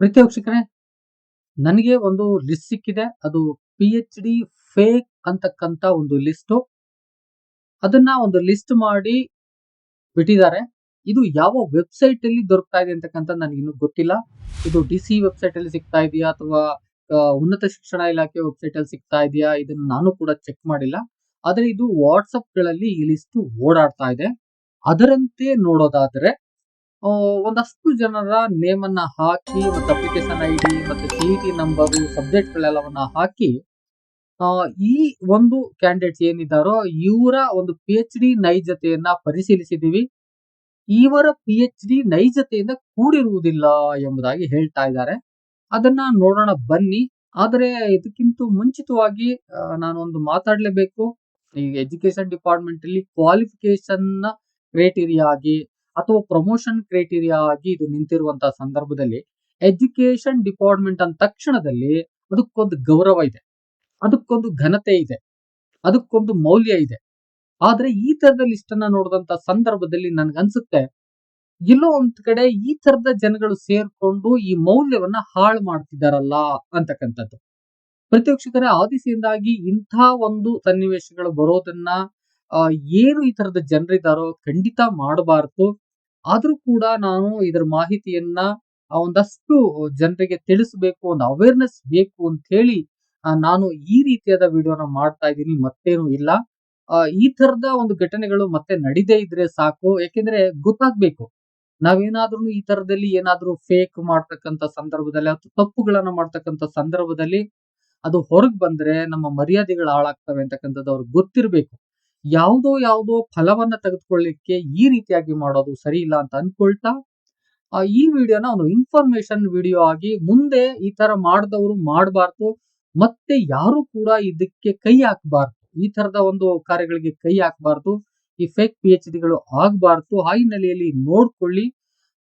ಪ್ರೀತಿ ವೀಕ್ಷಕರೇ ನನಗೆ ಒಂದು ಲಿಸ್ಟ್ ಸಿಕ್ಕಿದೆ. ಅದು ಪಿ ಎಚ್ ಡಿ ಫೇಕ್ ಅಂತಕ್ಕಂಥ ಒಂದು ಲಿಸ್ಟು ಅದನ್ನ ಒಂದು ಲಿಸ್ಟ್ ಮಾಡಿ ಬಿಟ್ಟಿದ್ದಾರೆ. ಇದು ಯಾವ ವೆಬ್ಸೈಟ್ ಅಲ್ಲಿ ದೊರಕ್ತಾ ಇದೆ ಅಂತಕ್ಕಂಥ ನನಗೆ ಇನ್ನೂ ಗೊತ್ತಿಲ್ಲ. ಇದು ಡಿ ಸಿ ವೆಬ್ಸೈಟ್ ಅಲ್ಲಿ ಸಿಗ್ತಾ ಇದೆಯಾ ಅಥವಾ ಉನ್ನತ ಶಿಕ್ಷಣ ಇಲಾಖೆ ವೆಬ್ಸೈಟ್ ಅಲ್ಲಿ ಸಿಗ್ತಾ ಇದೆಯಾ? ಇದನ್ನ ನಾನು ಕೂಡ ಚೆಕ್ ಮಾಡಿಲ್ಲ. ಆದರೆ ಇದು ವಾಟ್ಸಪ್ಗಳಲ್ಲಿ ಈ ಲಿಸ್ಟ್ ಓಡಾಡ್ತಾ ಇದೆ. ಅದರಂತೆ ನೋಡೋದಾದ್ರೆ ಒಂದಷ್ಟು ಜನರ ನೇಮ್ ಅನ್ನ ಹಾಕಿ ಮತ್ತೆ ಅಪ್ಲಿಕೇಶನ್ ಐ ಡಿ ಮತ್ತೆ ಸಿ ಟಿ ನಂಬರ್ ಸಬ್ಜೆಕ್ಟ್ ಗಳೆಲ್ಲವನ್ನ ಹಾಕಿ ಈ ಒಂದು ಕ್ಯಾಂಡಿಡೇಟ್ಸ್ ಏನಿದ್ದಾರೋ ಇವರ ಒಂದು ಪಿ ಎಚ್ ಡಿ ನೈಜತೆಯನ್ನ ಪರಿಶೀಲಿಸಿದೀವಿ. ಇವರ ಪಿ ಎಚ್ ಡಿ ನೈಜತೆಯಿಂದ ಕೂಡಿರುವುದಿಲ್ಲ ಎಂಬುದಾಗಿ ಹೇಳ್ತಾ ಇದ್ದಾರೆ. ಅದನ್ನ ನೋಡೋಣ, ಬನ್ನಿ. ಆದರೆ ಇದಕ್ಕಿಂತ ಮುಂಚಿತವಾಗಿ ನಾನು ನಾನೊಂದು ಮಾತಾಡಲೇಬೇಕು. ಈ ಎಜುಕೇಶನ್ ಡಿಪಾರ್ಟ್ಮೆಂಟ್ ಅಲ್ಲಿ ಕ್ವಾಲಿಫಿಕೇಶನ್ ಕ್ರೈಟೀರಿಯಾ ಆಗಿ ಅಥವಾ ಪ್ರಮೋಷನ್ ಕ್ರೈಟೀರಿಯಾ ಆಗಿ ಇದು ನಿಂತಿರುವಂತಹ ಸಂದರ್ಭದಲ್ಲಿ ಎಜುಕೇಶನ್ ಡಿಪಾರ್ಟ್ಮೆಂಟ್ ಅಂದ ತಕ್ಷಣದಲ್ಲಿ ಅದಕ್ಕೊಂದು ಗೌರವ ಇದೆ. ಅದಕ್ಕೊಂದು ಘನತೆ ಇದೆ. ಅದಕ್ಕೊಂದು ಮೌಲ್ಯ ಇದೆ. ಆದ್ರೆ ಈ ತರದ ಲಿಸ್ಟ್ ಅನ್ನ ನೋಡಿದಂತ ಸಂದರ್ಭದಲ್ಲಿ ನನ್ಗನ್ಸುತ್ತೆ ಎಲ್ಲೋ ಒಂದ್ ಕಡೆ ಈ ತರದ ಜನಗಳು ಸೇರ್ಕೊಂಡು ಈ ಮೌಲ್ಯವನ್ನ ಹಾಳು ಮಾಡ್ತಿದಾರಲ್ಲ ಅಂತಕ್ಕಂಥದ್ದು. ಪ್ರತಿವೀಕ್ಷಕರೇ ಆದಿಸಿಯಿಂದಾಗಿ ಇಂಥ ಒಂದು ಸನ್ನಿವೇಶಗಳು ಬರೋದನ್ನ ಏನು ಈ ತರದ ಜನರಿದ್ದಾರೋ ಖಂಡಿತ ಮಾಡಬಾರದು. ಆದ್ರೂ ಕೂಡ ನಾನು ಇದರ ಮಾಹಿತಿಯನ್ನ ಒಂದಷ್ಟು ಜನರಿಗೆ ತಿಳಿಸಬೇಕು, ಒಂದು ಅವೇರ್ನೆಸ್ ಬೇಕು ಅಂತ ಹೇಳಿ ನಾನು ಈ ರೀತಿಯಾದ ವಿಡಿಯೋನ ಮಾಡ್ತಾ ಇದ್ದೀನಿ, ಮತ್ತೇನು ಇಲ್ಲ. ಈ ತರದ ಒಂದು ಘಟನೆಗಳು ಮತ್ತೆ ನಡೀದೇ ಇದ್ರೆ ಸಾಕು, ಯಾಕೆಂದ್ರೆ ಗೊತ್ತಾಗ್ಬೇಕು. ನಾವೇನಾದ್ರೂ ಈ ತರದಲ್ಲಿ ಏನಾದ್ರೂ ಫೇಕ್ ಮಾಡ್ತಕ್ಕಂಥ ಸಂದರ್ಭದಲ್ಲಿ ಅಥವಾ ತಪ್ಪುಗಳನ್ನ ಮಾಡ್ತಕ್ಕಂಥ ಸಂದರ್ಭದಲ್ಲಿ ಅದು ಹೊರಗ್ ಬಂದ್ರೆ ನಮ್ಮ ಮರ್ಯಾದೆಗಳು ಹಾಳಾಗ್ತವೆ ಅಂತಕ್ಕಂಥದ್ದು ಅವ್ರಿಗೆ ಗೊತ್ತಿರ್ಬೇಕು. ಯಾವುದೋ ಯಾವುದೋ ಫಲವನ್ನ ತೆಗೆದುಕೊಳ್ಳಿಕ್ಕೆ ಈ ರೀತಿಯಾಗಿ ಮಾಡೋದು ಸರಿ ಇಲ್ಲ ಅಂತ ಅನ್ಕೊಳ್ತಾ ಈ ವಿಡಿಯೋನ ಒಂದು ಇನ್ಫಾರ್ಮೇಶನ್ ವಿಡಿಯೋ ಆಗಿ ಮುಂದೆ ಈ ತರ ಮಾಡಿದವರು ಮಾಡಬಾರ್ದು, ಮತ್ತೆ ಯಾರು ಕೂಡ ಇದಕ್ಕೆ ಕೈ ಹಾಕಬಾರ್ದು. ಈ ತರದ ಒಂದು ಕಾರ್ಯಗಳಿಗೆ ಕೈ ಹಾಕಬಾರ್ದು, ಈ ಫೇಕ್ ಪಿ ಎಚ್ ಡಿಗಳು ಆಗಬಾರ್ದು, ಆ ಹಿನ್ನೆಲೆಯಲ್ಲಿ ನೋಡ್ಕೊಳ್ಳಿ.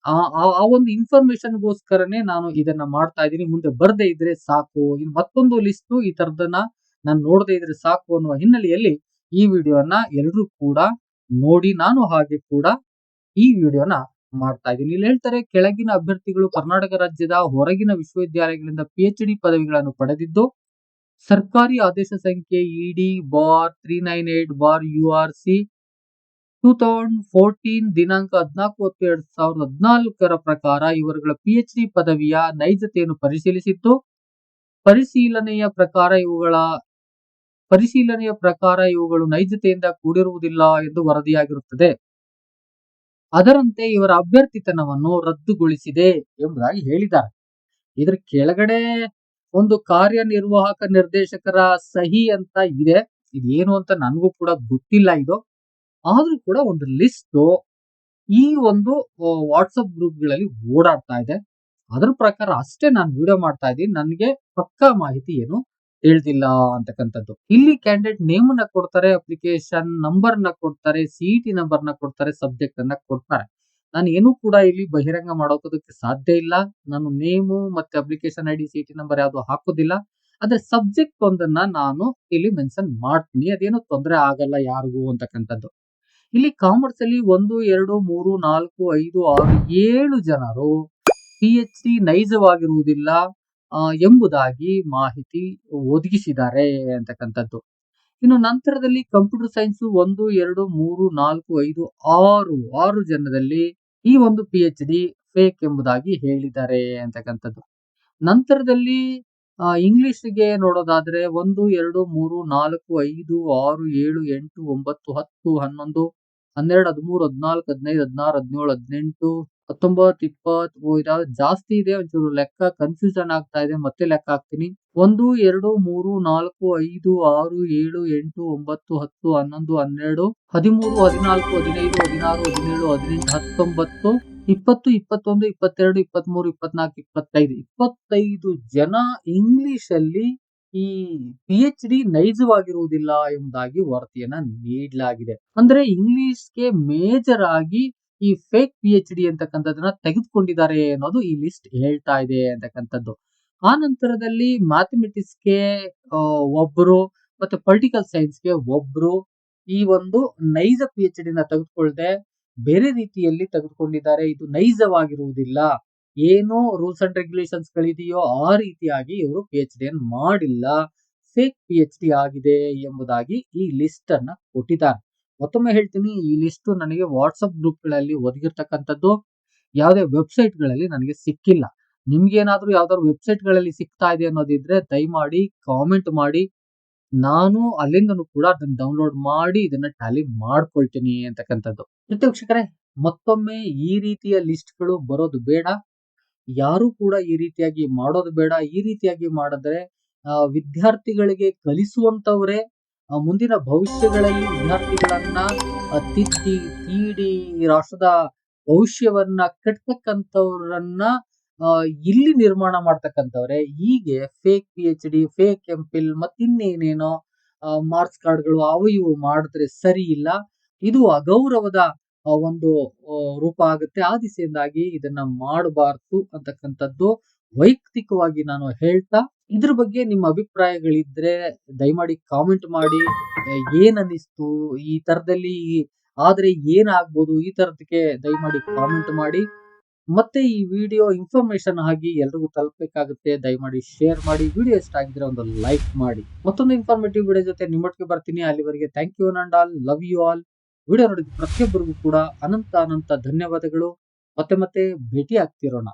ಆ ಒಂದು ಇನ್ಫಾರ್ಮೇಶನ್ಗೋಸ್ಕರನೇ ನಾನು ಇದನ್ನ ಮಾಡ್ತಾ ಇದ್ದೀನಿ. ಮುಂದೆ ಬರ್ದೇ ಇದ್ರೆ ಸಾಕು. ಇನ್ನು ಮತ್ತೊಂದು ಲಿಸ್ಟ್ ಈ ತರದನ್ನ ನಾನು ನೋಡದೇ ಇದ್ರೆ ಸಾಕು ಅನ್ನುವ ಹಿನ್ನೆಲೆಯಲ್ಲಿ ಈ ವಿಡಿಯೋನ ಎಲ್ಲರೂ ಕೂಡ ನೋಡಿ ನಾನು ಹಾಗೆ ಕೂಡ ಈ ವಿಡಿಯೋನ ಮಾಡ್ತಾ ಇದ್ದೀನಿ. ಇಲ್ಲಿ ಹೇಳ್ತಾರೆ, ಕೆಳಗಿನ ಅಭ್ಯರ್ಥಿಗಳು ಕರ್ನಾಟಕ ರಾಜ್ಯದ ಹೊರಗಿನ ವಿಶ್ವವಿದ್ಯಾಲಯಗಳಿಂದ ಪಿ ಎಚ್ ಡಿ ಪದವಿಗಳನ್ನು ಪಡೆದಿದ್ದು, ಸರ್ಕಾರಿ ಆದೇಶ ಸಂಖ್ಯೆ ED bar three nine eight bar U R C two thousand fourteen ದಿನಾಂಕ ಹದಿನಾಲ್ಕು ಹತ್ತು ಎರಡ್ ಸಾವಿರದ ಹದಿನಾಲ್ಕರ ಪ್ರಕಾರ ಇವರುಗಳ ಪಿ ಎಚ್ ಡಿ ಪದವಿಯ ನೈಜತೆಯನ್ನು ಪರಿಶೀಲಿಸಿತ್ತು. ಪರಿಶೀಲನೆಯ ಪ್ರಕಾರ ಇವುಗಳ ಪರಿಶೀಲನೆಯ ಪ್ರಕಾರ ಇವುಗಳು ನೈಜತೆಯಿಂದ ಕೂಡಿರುವುದಿಲ್ಲ ಎಂದು ವರದಿಯಾಗಿರುತ್ತದೆ. ಅದರಂತೆ ಇವರ ಅಭ್ಯರ್ಥಿತನವನ್ನು ರದ್ದುಗೊಳಿಸಿದೆ ಎಂಬುದಾಗಿ ಹೇಳಿದ್ದಾರೆ. ಇದರ ಕೆಳಗಡೆ ಒಂದು ಕಾರ್ಯನಿರ್ವಾಹಕ ನಿರ್ದೇಶಕರ ಸಹಿ ಅಂತ ಇದೆ. ಇದೇನು ಅಂತ ನನಗೂ ಕೂಡ ಗೊತ್ತಿಲ್ಲ ಇದು. ಆದ್ರೂ ಕೂಡ ಒಂದು ಲಿಸ್ಟ್ ಈ ಒಂದು ವಾಟ್ಸಪ್ ಗ್ರೂಪ್ಗಳಲ್ಲಿ ಓಡಾಡ್ತಾ ಇದೆ. ಅದರ ಪ್ರಕಾರ ಅಷ್ಟೇ ನಾನು ವಿಡಿಯೋ ಮಾಡ್ತಾ ಇದ್ದೀನಿ. ನನಗೆ ಪಕ್ಕಾ ಮಾಹಿತಿ ಏನು? ತಿಳಿದಿಲ್ಲ ಅಂತಕ್ಕಂಥದ್ದು. ಇಲ್ಲಿ ಕ್ಯಾಂಡಿಡೇಟ್ ನೇಮ್ನ ಕೊಡ್ತಾರೆ ಅಪ್ಲಿಕೇಶನ್ ನಂಬರ್ನ ಕೊಡ್ತಾರೆ ಸಿಇಟಿ ನಂಬರ್ನ ಕೊಡ್ತಾರೆ ಸಬ್ಜೆಕ್ಟ್ ಅನ್ನ ಕೊಡ್ತಾರೆ. ನಾನು ಏನು ಕೂಡ ಇಲ್ಲಿ ಬಹಿರಂಗ ಮಾಡೋದಕ್ಕೆ ಸಾಧ್ಯ ಇಲ್ಲ. ನಾನು ನೇಮು ಮತ್ತೆ application I D C T number ಯಾವುದು ಹಾಕೋದಿಲ್ಲ. ಆದ್ರೆ ಸಬ್ಜೆಕ್ಟ್ ಒಂದನ್ನ ನಾನು ಇಲ್ಲಿ ಮೆನ್ಷನ್ ಮಾಡ್ತೀನಿ. ಅದೇನು ತೊಂದರೆ ಆಗಲ್ಲ ಯಾರಿಗೂ ಅಂತಕ್ಕಂಥದ್ದು. ಇಲ್ಲಿ ಕಾಮರ್ಸ್ ಅಲ್ಲಿ ಒಂದು, ಎರಡು, ಮೂರು, ನಾಲ್ಕು, ಐದು, ಆರು, ಏಳು ಜನರು ಪಿ ಎಚ್ ಡಿ ನೈಜವಾಗಿರುವುದಿಲ್ಲ. ಎಂಬುದಾಗಿ ಮಾಹಿತಿ ಒದಗಿಸಿದ್ದಾರೆ ಅಂತಕ್ಕಂಥದ್ದು. ಇನ್ನು ನಂತರದಲ್ಲಿ ಕಂಪ್ಯೂಟರ್ ಸೈನ್ಸ್ ಒಂದು, ಎರಡು, ಮೂರು, ನಾಲ್ಕು, ಐದು, ಆರು ಆರು ಜನದಲ್ಲಿ ಈ ಒಂದು ಪಿ ಎಚ್ ಡಿ ಫೇಕ್ ಎಂಬುದಾಗಿ ಹೇಳಿದ್ದಾರೆ ಅಂತಕ್ಕಂಥದ್ದು. ನಂತರದಲ್ಲಿ ಇಂಗ್ಲಿಷ್ಗೆ ನೋಡೋದಾದ್ರೆ ಒಂದು, ಎರಡು, ಮೂರು, ನಾಲ್ಕು, ಐದು, ಆರು, ಏಳು, ಎಂಟು, ಒಂಬತ್ತು, ಹತ್ತು, ಹನ್ನೊಂದು, ಹನ್ನೆರಡು, ಹದಿಮೂರು, ಹದಿನಾಲ್ಕು, ಹದಿನೈದು, ಹದಿನಾರು, ಹದಿನೇಳು, ಹದಿನೆಂಟು ಹತ್ತೊಂಬತ್ತು, ಇಪ್ಪತ್ತು ಇದಾವೆ ಜಾಸ್ತಿ ಇದೆ. ಒಂಚೂರು ಲೆಕ್ಕ ಕನ್ಫ್ಯೂಷನ್ ಆಗ್ತಾ ಇದೆ. ಮತ್ತೆ ಲೆಕ್ಕ ಹಾಕ್ತೀನಿ. ಒಂದು, ಎರಡು, ಮೂರು, ನಾಲ್ಕು, ಐದು, ಆರು, ಏಳು, ಎಂಟು, ಒಂಬತ್ತು, ಹತ್ತು, ಹನ್ನೊಂದು, ಹನ್ನೆರಡು, ಹದಿಮೂರು, ಹದಿನಾಲ್ಕು, ಹದಿನೈದು, ಹದಿನಾರು, ಹದಿನೇಳು, ಹದಿನೆಂಟು, ಹತ್ತೊಂಬತ್ತು, ಇಪ್ಪತ್ತು, ಇಪ್ಪತ್ತೊಂದು, ಇಪ್ಪತ್ತೆರಡು ಇಪ್ಪತ್ಮೂರು ಇಪ್ಪತ್ನಾಲ್ಕು ಇಪ್ಪತ್ತೈದು. ಇಪ್ಪತ್ತೈದು ಜನ ಇಂಗ್ಲಿಷ್ ಅಲ್ಲಿ ಈ ಪಿ ಎಚ್ ಡಿ ನೈಜವಾಗಿರುವುದಿಲ್ಲ ಎಂಬುದಾಗಿ ವರದಿಯನ್ನ ನೀಡಲಾಗಿದೆ. ಅಂದ್ರೆ ಇಂಗ್ಲಿಷ್ಗೆ ಮೇಜರ್ ಆಗಿ ಈ ಫೇಕ್ ಪಿ ಎಚ್ ಡಿ ಅಂತಕ್ಕಂಥದ್ದನ್ನ ತೆಗೆದುಕೊಂಡಿದ್ದಾರೆ ಅನ್ನೋದು ಈ ಲಿಸ್ಟ್ ಹೇಳ್ತಾ ಇದೆ ಅಂತಕ್ಕಂಥದ್ದು. ಆ ನಂತರದಲ್ಲಿ ಮ್ಯಾಥಮೆಟಿಕ್ಸ್ಗೆ ಒಬ್ರು ಮತ್ತೆ ಪೊಲಿಟಿಕಲ್ ಸೈನ್ಸ್ಗೆ ಒಬ್ರು ಈ ಒಂದು ನೈಜ ಪಿ ಎಚ್ ಡಿನ ತೆಗೆದುಕೊಳ್ಳದೆ ಬೇರೆ ರೀತಿಯಲ್ಲಿ ತೆಗೆದುಕೊಂಡಿದ್ದಾರೆ. ಇದು ನೈಜವಾಗಿರುವುದಿಲ್ಲ. ಏನೋ ರೂಲ್ಸ್ ಅಂಡ್ ರೆಗ್ಯುಲೇಷನ್ಸ್ ಗಳಿದೆಯೋ ಆ ರೀತಿಯಾಗಿ ಇವರು ಪಿ ಎಚ್ ಡಿ ಮಾಡಿಲ್ಲ. ಫೇಕ್ ಪಿ ಎಚ್ ಡಿ ಆಗಿದೆ ಎಂಬುದಾಗಿ ಈ ಲಿಸ್ಟ್ ಅನ್ನ ಕೊಟ್ಟಿದ್ದಾರೆ. ಮತ್ತೊಮ್ಮೆ ಹೇಳ್ತೀನಿ ಈ ಲಿಸ್ಟ್ ನನಗೆ ವಾಟ್ಸಪ್ ಗ್ರೂಪ್ಗಳಲ್ಲಿ ಒದಗಿರ್ತಕ್ಕಂಥದ್ದು ಯಾವುದೇ ವೆಬ್ಸೈಟ್ಗಳಲ್ಲಿ ನನಗೆ ಸಿಕ್ಕಿಲ್ಲ. ನಿಮ್ಗೇನಾದ್ರೂ ಯಾವ್ದಾದ್ರು ವೆಬ್ಸೈಟ್ಗಳಲ್ಲಿ ಸಿಗ್ತಾ ಇದೆ ಅನ್ನೋದಿದ್ರೆ ದಯಮಾಡಿ ಕಾಮೆಂಟ್ ಮಾಡಿ. ನಾನು ಅಲ್ಲಿಂದನೂ ಕೂಡ ಅದನ್ನ ಡೌನ್ಲೋಡ್ ಮಾಡಿ ಇದನ್ನ ಟ್ಯಾಲಿ ಮಾಡ್ಕೊಳ್ತೀನಿ ಅಂತಕ್ಕಂಥದ್ದು. ಜೊತೆ ವೀಕ್ಷಕರೇ ಮತ್ತೊಮ್ಮೆ ಈ ರೀತಿಯ ಲಿಸ್ಟ್ಗಳು ಬರೋದು ಬೇಡ. ಯಾರು ಕೂಡ ಈ ರೀತಿಯಾಗಿ ಮಾಡೋದು ಬೇಡ. ಈ ರೀತಿಯಾಗಿ ಮಾಡಿದ್ರೆ ವಿದ್ಯಾರ್ಥಿಗಳಿಗೆ ಕಲಿಸುವಂತವರೇ ಆ, ಮುಂದಿನ ಭವಿಷ್ಯಗಳಲ್ಲಿ ವಿದ್ಯಾರ್ಥಿಗಳನ್ನ ತಿದ್ದಿ, ತೀಡಿ ರಾಷ್ಟ್ರದ ಭವಿಷ್ಯವನ್ನ ಕಟ್ತಕ್ಕಂಥವ್ರನ್ನ ಇಲ್ಲಿ ನಿರ್ಮಾಣ ಮಾಡ್ತಕ್ಕಂಥವ್ರೆ. ಹೀಗೆ fake P H D fake M Phil ಮತ್ತಿನ್ನೇನೇನೋ marks ಕಾರ್ಡ್ಗಳು ಅವು ಇವು ಮಾಡಿದ್ರೆ ಸರಿ ಇಲ್ಲ. ಇದು ಅಗೌರವದ ಒಂದು ರೂಪ ಆಗುತ್ತೆ. ಆ ದಿಸೆಯಿಂದಾಗಿ ಇದನ್ನ ಮಾಡಬಾರ್ದು ಅಂತಕ್ಕಂಥದ್ದು ವೈಯಕ್ತಿಕವಾಗಿ ನಾನು ಹೇಳ್ತಾ ಇದ್ರ ಬಗ್ಗೆ ನಿಮ್ಮ ಅಭಿಪ್ರಾಯಗಳಿದ್ರೆ ದಯಮಾಡಿ ಕಾಮೆಂಟ್ ಮಾಡಿ. ಏನ್ ಅನ್ನಿಸ್ತು ಈ ತರದಲ್ಲಿ ಆದ್ರೆ ಏನಾಗ್ಬೋದು? ಈ ತರದಕ್ಕೆ ದಯಮಾಡಿ ಕಾಮೆಂಟ್ ಮಾಡಿ. ಮತ್ತೆ ಈ ವಿಡಿಯೋ ಇನ್ಫಾರ್ಮೇಶನ್ ಆಗಿ ಎಲ್ರಿಗೂ ತಲುಪಬೇಕಾಗುತ್ತೆ. ದಯಮಾಡಿ ಶೇರ್ ಮಾಡಿ. ವಿಡಿಯೋ ಇಷ್ಟ ಆಗಿದ್ರೆ ಒಂದು ಲೈಕ್ ಮಾಡಿ. ಮತ್ತೊಂದು ಇನ್ಫಾರ್ಮೇಟಿವ್ ವಿಡಿಯೋ ಜೊತೆ ನಿಮ್ಮೊಟ್ಟಿಗೆ ಬರ್ತೀನಿ. ಅಲ್ಲಿವರೆಗೆ thank you and all love you all video ನೋಡಿದ ಪ್ರತಿಯೊಬ್ಬರಿಗೂ ಕೂಡ ಅನಂತ ಅನಂತ ಧನ್ಯವಾದಗಳು. ಮತ್ತೆ ಮತ್ತೆ ಭೇಟಿ ಆಗ್ತಿರೋಣ